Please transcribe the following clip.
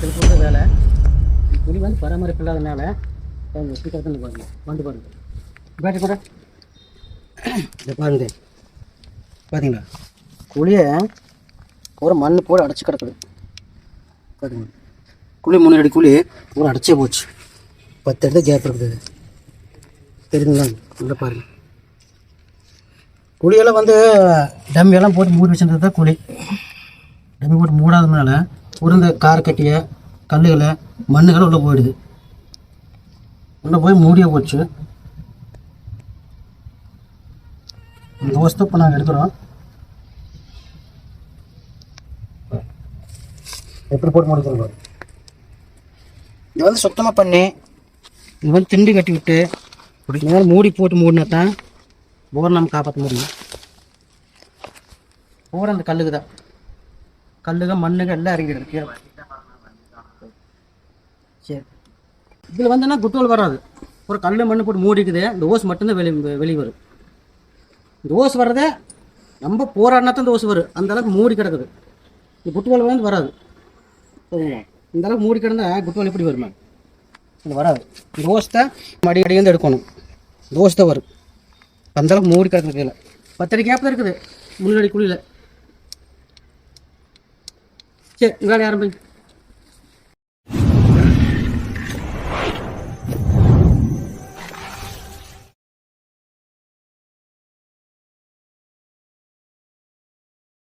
திருப்பூர் வேலை. குழி வந்து பராமரிப்பு இல்லாதனால அவங்க பாருங்க வந்து பாருங்க. பேட்டரி கூட இதை பாருங்க. பார்த்தீங்களா குழியை பூரா மண் போட அடைச்சி கிடக்குது. பாருங்க. குழி முன்னாடி குழி பூரா அடைச்சே போச்சு. பத்து இடத்துல கேப் இருக்குது. தெரியுங்களா உள்ள பாருங்க. குழியெல்லாம் வந்து டம்மியெல்லாம் போட்டு மூடி வச்சுருந்தது தான் குழி. டம்மி போட்டு மூடாததுனால உருந்த கார் கட்டிய கல்லுகளை மண்ணுகளை உள்ளே போயிடுது. உள்ளே போய் மூடியே போச்சு. இந்த வஸ்து இப்போ நாங்கள் எடுக்கிறோம். எப்படி போட்டு முடிக்கிறோம். இது வந்து சுத்தமாக பண்ணி. இது வந்து திண்டி கட்டி விட்டு மாதிரி மூடி போட்டு மூடினா தான் போர் நம்ம காப்பாற்ற முடியும். பூரா அந்த கல்லுக்கு தான். கல்லுக மண்ணுக எல்லாம் இறங்கிடுது கீழே சரி. இதில் வந்துன்னா குட்டோல் வராது. ஒரு கல் மண்ணு போட்டு மூடிக்குது. இந்த ஓஸ் மட்டும்தான் வெளி வெளியே வரும். இந்த ஓஸ் வர்றதே நம்ம போராடினா தான் இந்த ஓஸ் வரும். அந்த அளவுக்கு மூடி கிடக்குது. இந்த குட்டுவல் வந்து வராது. சரிங்களா இந்த அளவுக்கு மூடி கிடந்தா குட்டுவல் எப்படி வருமா? இது வராது. இந்த ஓஸ் தான் மடி அடி வந்து எடுக்கணும். இந்த ஓஸ் தான் வரும். அந்த அளவுக்கு மூடி கிடக்குது கீழே பத்தடி கேப் தான் இருக்குது. முன்னாடி குழியில். சரி வேலை ஆரம்பிங்க